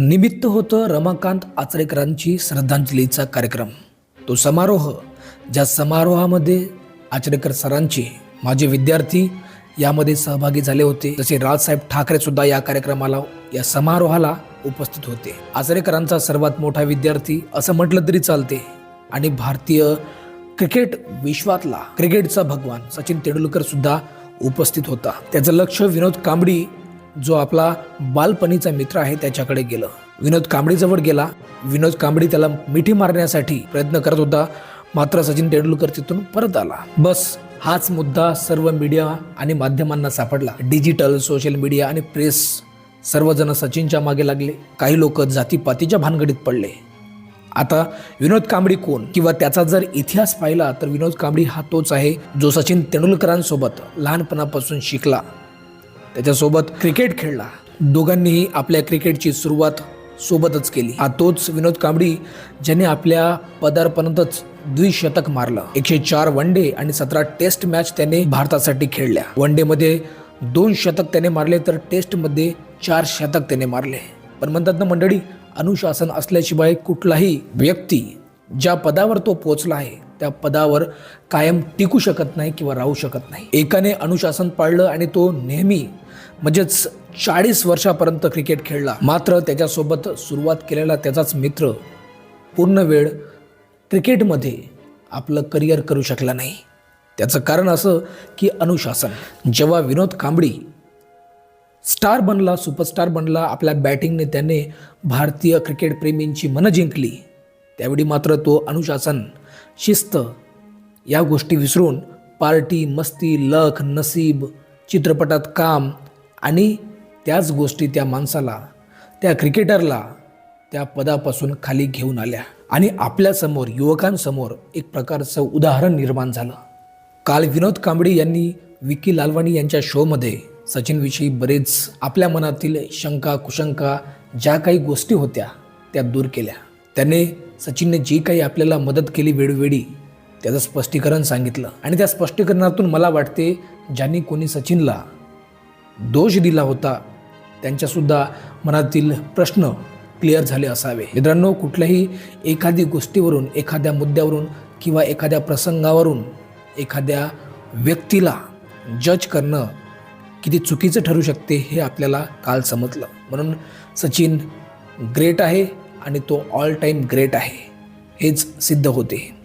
निमित्त होतं रमाकांत आचरेकरांची श्रद्धांजलीचा कार्यक्रम. तो समारोह ज्या समारोहामध्ये आचरेकर सरांचे माझे विद्यार्थी यामध्ये सहभागी झाले होते जसे राजसाहेब ठाकरे सुद्धा या कार्यक्रमाला या समारोहाला उपस्थित होते. आचरेकरांचा सर्वात मोठा विद्यार्थी असं म्हटलं तरी चालते. आणि भारतीय क्रिकेट विश्वातला क्रिकेटचा भगवान सचिन तेंडुलकर सुद्धा उपस्थित होता. त्याचं लक्ष विनोद कांबडी जो आपला बालपणीचा मित्र आहे त्याच्याकडे गेलं. विनोद कांबडीजवळ गेला. विनोद कांबडी त्याला मिठी मारण्यासाठी प्रयत्न करत होता. मात्र सचिन तेंडुलकर तिथून परत आला. बस हाच मुद्दा सर्व मीडिया आणि माध्यमांना सापडला. डिजिटल सोशल मीडिया आणि प्रेस सर्वजण सचिनच्या मागे लागले. काही लोक जातीपातीच्या भानगडीत पडले. आता विनोद कांबडी कोण किंवा त्याचा जर इतिहास पाहिला तर विनोद कांबडी हा तोच आहे जो सचिन तेंडुलकरांसोबत लहानपणापासून शिकला. त्याच्यासोबत क्रिकेट खेळला. दोघांनीही आपल्या क्रिकेटची सुरुवात सोबतच केली. हा तोच विनोद कांबडी ज्याने आपल्या पदार्पणातच द्विशतक मारलं. एकशे चार वन डे आणि सतरा टेस्ट मॅच त्याने भारतासाठी खेळल्या. वन डे मध्ये दोन शतक त्याने मारले तर टेस्टमध्ये चार शतक त्याने मारले. पण म्हणतात ना मंडळी अनुशासन असल्याशिवाय कुठलाही व्यक्ती ज्या पदावर तो पोचला आहे त्या पदावर कायम टिकू शकत नाही किंवा राहू शकत नाही. एकाने अनुशासन पाळलं आणि तो नेहमी म्हणजेच चाळीस वर्षापर्यंत क्रिकेट खेळला. मात्र त्याच्यासोबत सुरुवात केलेला त्याचाच मित्र पूर्ण वेळ क्रिकेटमध्ये आपलं करिअर करू शकला नाही. त्याचं कारण असं की अनुशासन. जेव्हा विनोद कांबडी स्टार बनला सुपरस्टार बनला आपल्या बॅटिंगने त्याने भारतीय क्रिकेटप्रेमींची मनं जिंकली त्यावेळी मात्र तो अनुशासन शिस्त या गोष्टी विसरून पार्टी मस्ती लख नसीब चित्रपटात काम आणि त्याच गोष्टी त्या माणसाला त्या क्रिकेटरला त्या पदापासून खाली घेऊन आल्या. आणि आपल्यासमोर युवकांसमोर एक प्रकारचं उदाहरण निर्माण झालं. काल विनोद कांबळे यांनी विकी लालवाणी यांच्या शोमध्ये सचिनविषयी बरेच आपल्या मनातील शंका कुशंका ज्या काही गोष्टी होत्या त्या दूर केल्या. त्याने सचिनने जी काही आपल्याला मदत केली वेळोवेळी त्याचं स्पष्टीकरण सांगितलं. आणि त्या स्पष्टीकरणातून मला वाटते ज्यांनी कोणी सचिनला दोष दिला होता त्यांच्यासुद्धा मनातील प्रश्न क्लिअर झाले असावे. मित्रांनो कुठल्याही एखादी गोष्टीवरून एखाद्या मुद्द्यावरून किंवा एखाद्या प्रसंगावरून एखाद्या व्यक्तीला जज करणं किती चुकीचं ठरू शकते हे आपल्याला काल समजलं. म्हणून सचिन ग्रेट आहे. आणि तो ऑल टाईम ग्रेट आहे. हेच सिद्ध होते.